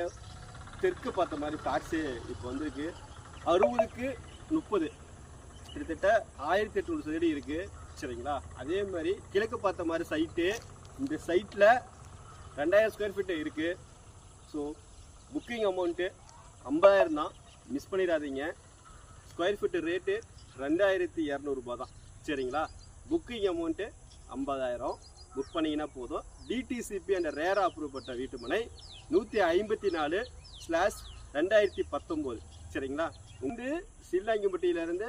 நிறைய தெற்கு பார்த்த மாதிரி காட்சி இப்போ வந்திருக்கு. அறுபதுக்கு முப்பது. கிட்டத்தட்ட ஆயிரத்தி எட்நூறு சதுரடி இருக்குது சரிங்களா? அதே மாதிரி கிழக்கு பார்த்த மாதிரி சைட்டு இந்த சைட்டில் ரெண்டாயிரம் ஸ்கொயர் ஃபீட்டு இருக்குது ஸோ புக்கிங் அமௌண்ட்டு ஐம்பதாயிரம் தான். மிஸ் பண்ணிடாதீங்க. ஸ்கொயர் ஃபீட்டு ரேட்டு ரெண்டாயிரத்தி இரநூறுபா தான். சரிங்களா? புக்கிங் அமௌண்ட்டு ஐம்பதாயிரம். புக் பண்ணிங்கன்னா போதும் டிடிசிபி அண்ட் ரேரா அப்ரூவ் பட்ட வீட்டுமனை நூற்றி ஐம்பத்தி நாலு ஸ்லாஷ் ரெண்டாயிரத்தி பத்தொம்போது. சரிங்களா? வந்து சில்லாங்கிப்பட்டியிலேருந்து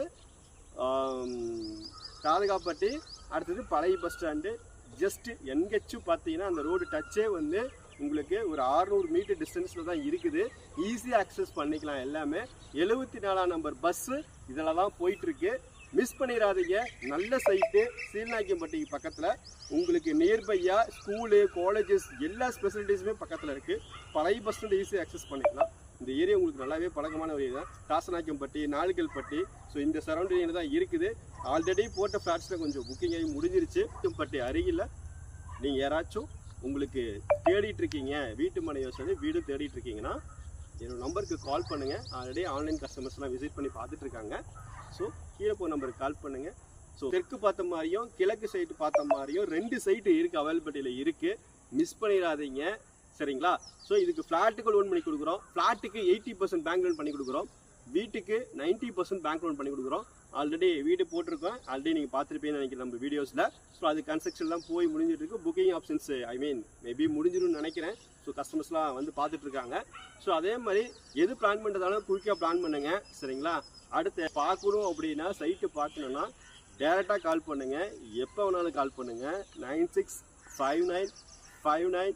காதகாப்பட்டி அடுத்தது பழைய பஸ் ஸ்டாண்டு ஜஸ்ட்டு எங்கேச்சும் பார்த்தீங்கன்னா அந்த ரோடு டச்சே வந்து உங்களுக்கு ஒரு 600 மீட்டர் டிஸ்டன்ஸில் தான் இருக்குது. ஈஸியாக அக்சஸ் பண்ணிக்கலாம் எல்லாமே. எழுபத்தி நாலாம் நம்பர் பஸ்ஸு இதில் தான் போயிட்டுருக்கு மிஸ் பண்ணிடாதீங்க நல்ல சைட்டு சீல்நாயக்கம்பட்டிக்கு பக்கத்தில். உங்களுக்கு நியர்பையாக ஸ்கூலு காலேஜஸ் எல்லா ஸ்பெசிலிட்டிஸுமே பக்கத்தில் இருக்குது பழைய பஸ் ஸ்டாண்ட் ஈஸியாக அக்சஸ் பண்ணிக்கலாம். இந்த ஏரியா உங்களுக்கு நல்லாவே பழக்கமான ஒரு ஏரியா தாசநாயக்கம்பட்டி பட்டி ஸோ இந்த சரௌண்டிங்கில் தான் இருக்குது. ஆல்ரெடி போட்ட ஃப்ளாட்ஸில் கொஞ்சம் புக்கிங் ஆகி முடிஞ்சிருச்சு. பட்டி அருகில் நீங்கள் யாராச்சும் உங்களுக்கு தேடிட்டு இருக்கீங்க வீட்டு மனை யோசனை வீடு தேடிட்டு இருக்கீங்கன்னா என்னோட நம்பருக்கு கால் பண்ணுங்கள் ஆல்ரெடி ஆன்லைன் கஸ்டமர்ஸ்லாம் விசிட் பண்ணி பார்த்துட்ருக்காங்க ஸோ கீழே போய் நம்பருக்கு கால் பண்ணுங்கள் ஸோ தெற்கு பார்த்த மாதிரியும் கிழக்கு சைடு பார்த்த மாதிரியும் ரெண்டு சைட்டு இருக்குது அவைலபிலிட்டியில் இருக்குது மிஸ் பண்ணிடாதீங்க. சரிங்களா? ஸோ இதுக்கு ஃப்ளாட்டுக்கு லோன் பண்ணி கொடுக்குறோம். ஃப்ளாட்டுக்கு எயிட்டி பர்சன்ட் பேங்க் லோன் பண்ணி கொடுக்குறோம். வீட்டுக்கு 90% பர்சன்ட் பேங்க் லோன் பண்ணி கொடுக்குறோம். ஆல்ரெடி வீடு போட்டிருக்கோம். ஆல்ரெடி நீங்கள் பார்த்துருப்பீங்கன்னு நினைக்கிறேன் நம்ம வீடியோஸில் ஸோ அது கன்ஸ்ட்ரக்ஷன்லாம் போய் முடிஞ்சிட்டு இருக்கு. Booking options I mean maybe முடிஞ்சிடும்னு நினைக்கிறேன். ஸோ கஸ்டமர்ஸ்லாம் வந்து பார்த்துட்ருக்காங்க ஸோ அதே மாதிரி எது பிளான் பண்ணுறதாலும் குயிக்காக பிளான் பண்ணுங்க. சரிங்களா? அடுத்து பார்க்கணும் அப்படின்னா சைட்டு பார்க்கணுன்னா டேரெக்டாக கால் பண்ணுங்கள் எப்போ வேணாலும் கால் பண்ணுங்கள் nine six five nine five nine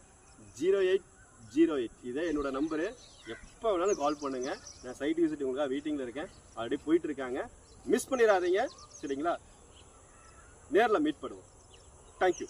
zero eight zero eight இதே என்னோட நம்பரு எப்போ வேணாலும் கால் பண்ணுங்கள் நான் சைட் விசிட் உங்களுக்காக வெயிட்டிங்கில் இருக்கேன். ஆல்ரெடி போயிட்டுருக்காங்க மிஸ் பண்ணிடாதீங்க. சரிங்களா? நேரில் மீட் பண்ணுவோம். தேங்க்யூ